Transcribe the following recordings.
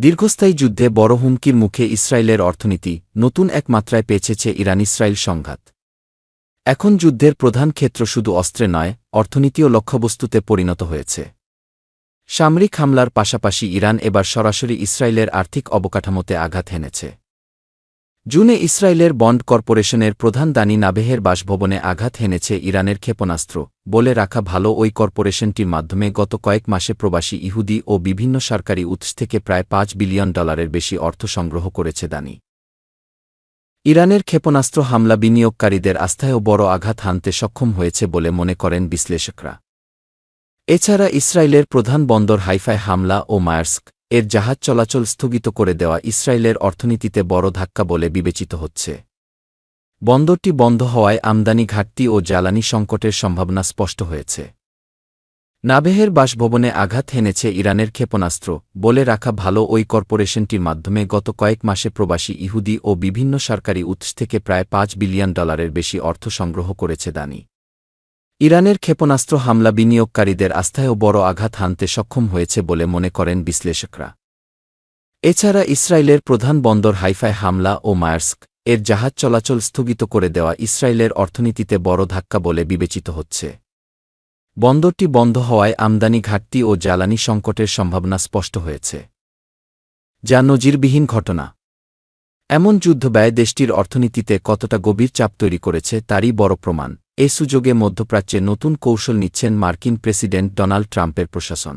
দীর্ঘস্থায়ী যুদ্ধে বড় হুমকির মুখে ইসরায়েলের অর্থনীতি নতুন এক মাত্রায় পেঁচেছে ইরান ইসরায়েল সংঘাত। এখন যুদ্ধের প্রধান ক্ষেত্র শুধু অস্ত্রে নয়, অর্থনীতিও লক্ষ্যবস্তুতে পরিণত হয়েছে। সামরিক হামলার পাশাপাশি ইরান এবার সরাসরি ইসরায়েলের আর্থিক অবকাঠামোতে আঘাত হেনেছে। জুনে ইসরায়েলের বন্ড কর্পোরেশনের প্রধান দানি নাবেহের বাসভবনে আঘাত হেনেছে ইরানের ক্ষেপণাস্ত্র, বলে রাখা ভালো ওই কর্পোরেশনটির মাধ্যমে গত কয়েক মাসে প্রবাসী ইহুদি ও বিভিন্ন সরকারি উৎস থেকে প্রায় পাঁচ বিলিয়ন ডলারের বেশি অর্থ সংগ্রহ করেছে দানি। ইরানের ক্ষেপণাস্ত্র হামলা বিনিয়োগকারীদের আস্থায়ও বড় আঘাত হানতে সক্ষম হয়েছে বলে মনে করেন বিশ্লেষকরা। এছাড়া ইসরায়েলের প্রধান বন্দর হাইফায় হামলা ও মায়ার্স্ক এর জাহাজ চলাচল স্থগিত করে দেওয়া ইসরায়েলের অর্থনীতিতে বড় ধাক্কা বলে বিবেচিত হচ্ছে। বন্দরটি বন্ধ হওয়ায় আমদানি ঘাটতি ও জ্বালানি সংকটের সম্ভাবনা স্পষ্ট হয়েছে। নাবেহের বাসভবনে আঘাত হেনেছে ইরানের ক্ষেপণাস্ত্র বলে রাখা ভালো ওই কর্পোরেশনটির মাধ্যমে গত কয়েক মাসে প্রবাসী ইহুদি ও বিভিন্ন সরকারি উৎস থেকে প্রায় পাঁচ বিলিয়ন ডলারের বেশি অর্থ সংগ্রহ করেছে দানি। ইরানের ক্ষেপণাস্ত্র হামলা বিনিয়োগকারীদের আস্থায়ও বড় আঘাত হানতে সক্ষম হয়েছে বলে মনে করেন বিশ্লেষকরা। এছাড়া ইসরায়েলের প্রধান বন্দর হাইফায় হামলা ও মায়ার্স্ক এর জাহাজ চলাচল স্থগিত করে দেওয়া ইসরায়েলের অর্থনীতিতে বড় ধাক্কা বলে বিবেচিত হচ্ছে। বন্দরটি বন্ধ হওয়ায় আমদানি ঘাটতি ও জ্বালানি সংকটের সম্ভাবনা স্পষ্ট হয়েছে। যা নজিরবিহীন ঘটনা। এমন যুদ্ধ ব্যয় দেশটির অর্থনীতিতে কতটা গভীর চাপ তৈরি করেছে তারই বড় প্রমাণ। এ সুযোগে মধ্যপ্রাচ্যে নতুন কৌশল নিচ্ছেন মার্কিন প্রেসিডেন্ট ডোনাল্ড ট্রাম্পের প্রশাসন।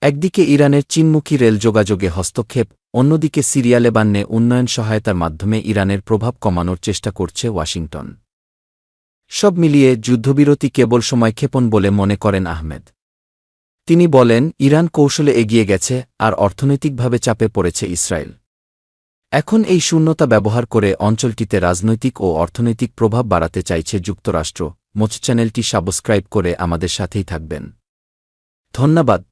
একদিকে ইরানের চীনমুখী রেল যোগাযোগে হস্তক্ষেপ, অন্যদিকে সিরিয়া লেবান্নে উন্নয়ন সহায়তার মাধ্যমে ইরানের প্রভাব কমানোর চেষ্টা করছে ওয়াশিংটন। সব মিলিয়ে যুদ্ধবিরতি কেবল সময়ক্ষেপণ বলে মনে করেন আহমেদ। তিনি বলেন, ইরান কৌশলে এগিয়ে গেছে আর অর্থনৈতিকভাবে চাপে পড়েছে ইসরায়েল। এখন এই শূন্যতা ব্যবহার করে অঞ্চলটিতে রাজনৈতিক ও অর্থনৈতিক প্রভাব বাড়াতে চাইছে যুক্তরাষ্ট্র, মোচ চ্যানেলটি সাবস্ক্রাইব করে আমাদের সাথেই থাকবেন। ধন্যবাদ।